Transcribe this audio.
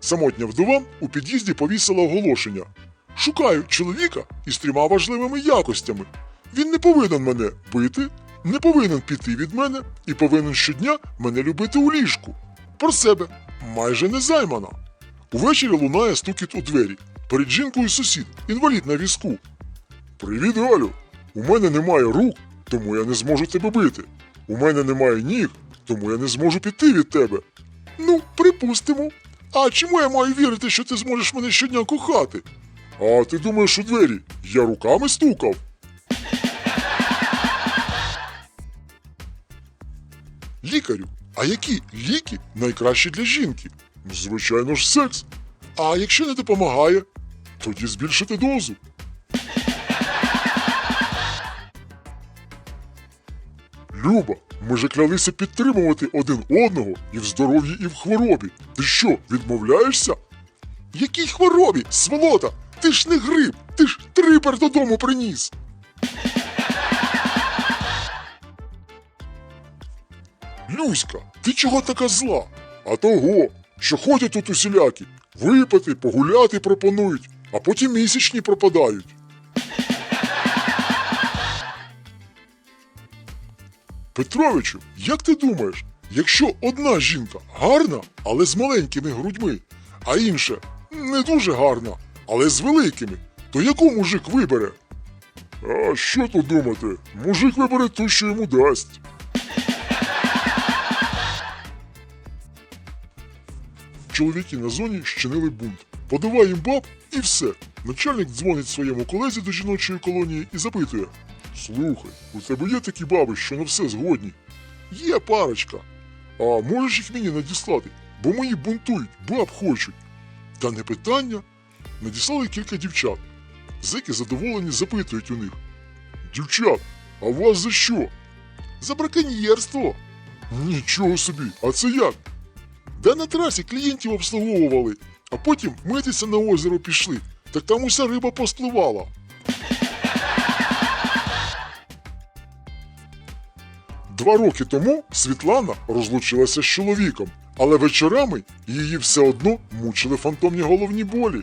Самотня вдова у під'їзді повісила оголошення. Шукаю чоловіка із трьома важливими якостями. Він не повинен мене бити, не повинен піти від мене і повинен щодня мене любити у ліжку. Про себе майже не займана. Увечері лунає стукіт у двері. Перед жінкою сусід, інвалід на візку. Привіт, Галю. У мене немає рук, тому я не зможу тебе бити. У мене немає ніг, тому я не зможу піти від тебе. Ну, припустимо. А чому я маю вірити, що ти зможеш мене щодня кохати? А ти думаєш у двері? Я руками стукав. Лікарю, а які ліки найкращі для жінки? Звичайно ж, секс. А якщо не допомагає, тоді збільшити дозу. Люба, ми же клялися підтримувати один одного і в здоров'ї, і в хворобі. Ти що, відмовляєшся? Якій хворобі, сволота? Ти ж не гриб, ти ж трипер додому приніс. Люська, ти чого така зла? А того, що ходять тут усілякі, випити, погуляти пропонують, а потім місячні пропадають. Петровичу, як ти думаєш, якщо одна жінка гарна, але з маленькими грудьми, а інша не дуже гарна, але з великими, то яку мужик вибере? А що тут думати? Мужик вибере ту, що йому дасть. Чоловіки на зоні щинили бунт. Подавай їм баб і все. Начальник дзвонить своєму колезі до жіночої колонії і запитує: Слухай, у тебе є такі баби, що на все згодні? Є парочка. А можеш їх мені надіслати? Бо мої бунтують, баб хочуть. Та не питання. Надіслали кілька дівчат. Зеки задоволені запитують у них. Дівчат, а вас за що? За браконьєрство. Нічого собі, а це як? Да на трасі клієнтів обслуговували, а потім митися на озеро пішли. Так там уся риба поспливала. Два роки тому Світлана розлучилася з чоловіком, але вечорами її все одно мучили фантомні головні болі.